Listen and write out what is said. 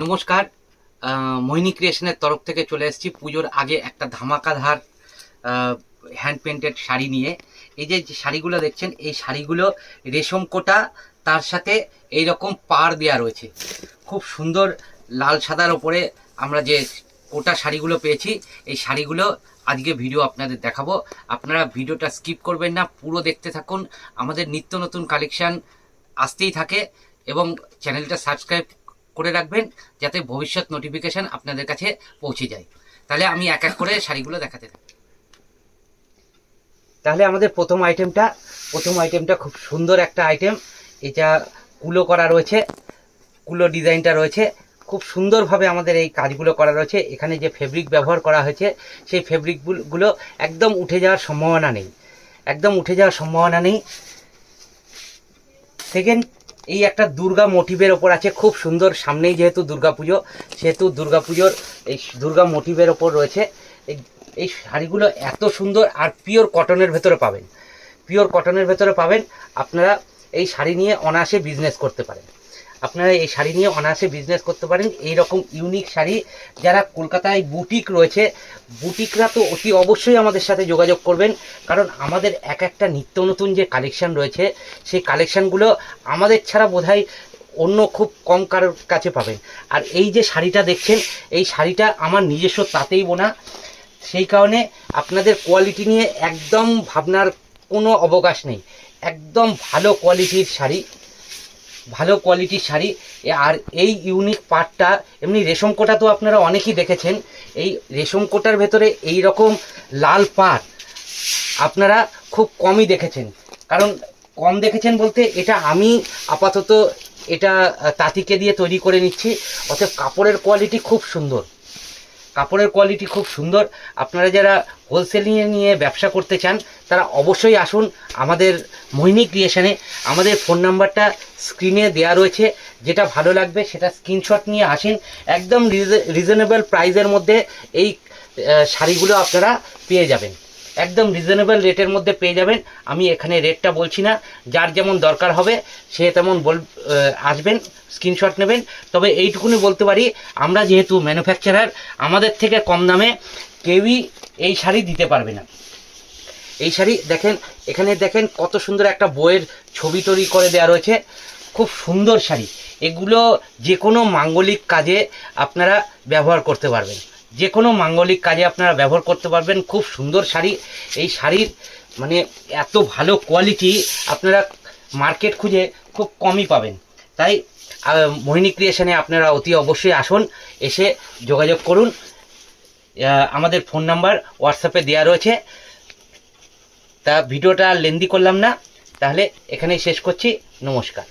নমস্কার। মোহিনী ক্রিয়েশনের তরফ থেকে চলে এসেছি পুজোর আগে একটা ধামাকাধার হ্যান্ড পেন্টেড শাড়ি নিয়ে। এই যে শাড়িগুলো দেখছেন, এই শাড়িগুলো রেশম কোটা, তার সাথে এই রকম পাড় দেওয়া রয়েছে। খুব সুন্দর লাল সাদার ওপরে আমরা যে কোটা শাড়িগুলো পেয়েছি, এই শাড়িগুলো আজকে ভিডিও আপনাদের দেখাবো। আপনারা ভিডিওটা স্কিপ করবেন না, পুরো দেখতে থাকুন। আমাদের নিত্য নতুন কালেকশান আসতেই থাকে এবং চ্যানেলটা সাবস্ক্রাইব করে রাখবেন যাতে ভবিষ্যৎ নোটিফিকেশন আপনাদের কাছে পৌঁছে যায়। তাহলে আমি এক এক করে শাড়িগুলো দেখাতে থাকি। তাহলে আমাদের প্রথম আইটেমটা প্রথম আইটেমটা খুব সুন্দর একটা আইটেম এটা কুলো করা রয়েছে, কুলো ডিজাইনটা রয়েছে। খুব সুন্দরভাবে আমাদের এই কাজগুলো করা রয়েছে। এখানে যে ফেব্রিক ব্যবহার করা হয়েছে, সেই ফেব্রিকগুলো একদম উঠে যাওয়ার সম্ভাবনা নেই। একদম উঠে যাওয়ার সম্ভাবনা নেই। সেকেন্ড এই একটা দুর্গা মোটিভের ওপর আছে, খুব সুন্দর, সামনেই যেহেতু দুর্গা পুজো, সেহেতু দুর্গা পুজোর এই দুর্গা মোটিভের ওপর রয়েছে। এই এই শাড়িগুলো এত সুন্দর, আর পিওর কটনের ভেতরে পাবেন। পিওর কটনের ভেতরে পাবেন, আপনারা এই শাড়ি নিয়ে অনায়াসে বিজনেস করতে পারেন। আপনারা এই শাড়ি নিয়ে অনায়াসে বিজনেস করতে পারেন। এই রকম ইউনিক শাড়ি যারা কলকাতায় বুটিক রয়েছে বুটিকরা তো অতি অবশ্যই আমাদের সাথে যোগাযোগ করবেন। কারণ আমাদের এক একটা নিত্য নতুন যে কালেকশান রয়েছে, সেই কালেকশানগুলো আমাদের ছাড়া বোধহয় অন্য খুব কম কারোর কাছে পাবেন। আর এই যে শাড়িটা দেখছেন, এই শাড়িটা আমার নিজস্ব তাতেই বোনা। সেই কারণে আপনাদের কোয়ালিটি নিয়ে একদম ভাবনার কোনো অবকাশ নেই। একদম ভালো কোয়ালিটির শাড়ি, ভালো কোয়ালিটির শাড়ি। আর এই ইউনিক পার্টটা এমনি রেশম কোটা তো আপনারা অনেকেই দেখেছেন, এই রেশম কোটার ভেতরে এই রকম লাল পাট আপনারা খুব কমই দেখেছেন। কারণ কম দেখেছেন বলতে এটা আমি আপাতত এটা তাঁতিকে দিয়ে তৈরি করে নিচ্ছি, অতএব কাপড়ের কোয়ালিটি খুব সুন্দর। কাপড়ের কোয়ালিটি খুব সুন্দর। আপনারা যারা হোলসেলিংয়ে নিয়ে ব্যবসা করতে চান, তারা অবশ্যই আসুন আমাদের মোহিনী ক্রিয়েশনে আমাদের ফোন নাম্বারটা স্ক্রিনে দেয়া রয়েছে। যেটা ভালো লাগবে সেটা স্ক্রিনশট নিয়ে আসেন। একদম রিজনেবল প্রাইজের মধ্যে এই শাড়িগুলো আপনারা পেয়ে যাবেন। একদম রিজনেবল রেটের মধ্যে পেয়ে যাবেন। আমি এখানে রেটটা বলছি না। যার যেমন দরকার হবে, সে তেমন বল আসবেন স্ক্রিনশট নেবেন। তবে এইটুকুনি বলতে পারি, আমরা যেহেতু ম্যানুফ্যাকচারার আমাদের থেকে কম দামে কেউই এই শাড়ি দিতে পারবে না। এই শাড়ি দেখেন, এখানে দেখেন কত সুন্দর একটা বইয়ের ছবি তৈরি করে দেওয়া রয়েছে। খুব সুন্দর শাড়ি। এগুলো যে কোনো মাঙ্গলিক কাজে আপনারা ব্যবহার করতে পারবেন। যে কোনো মাঙ্গলিক কাজে আপনারা ব্যবহার করতে পারবেন। খুব সুন্দর শাড়ি। এই শাড়ির মানে এত ভালো কোয়ালিটি আপনারা মার্কেট খুঁজে খুব কমই পাবেন। তাই মোহিনী ক্রিয়েশনে আপনারা অতি অবশ্যই আসুন, এসে যোগাযোগ করুন। আমাদের ফোন নাম্বার হোয়াটসঅ্যাপে দেওয়া রয়েছে। তা ভিডিওটা লেন্দি করলাম না। তাহলে এখানেই শেষ করছি। নমস্কার।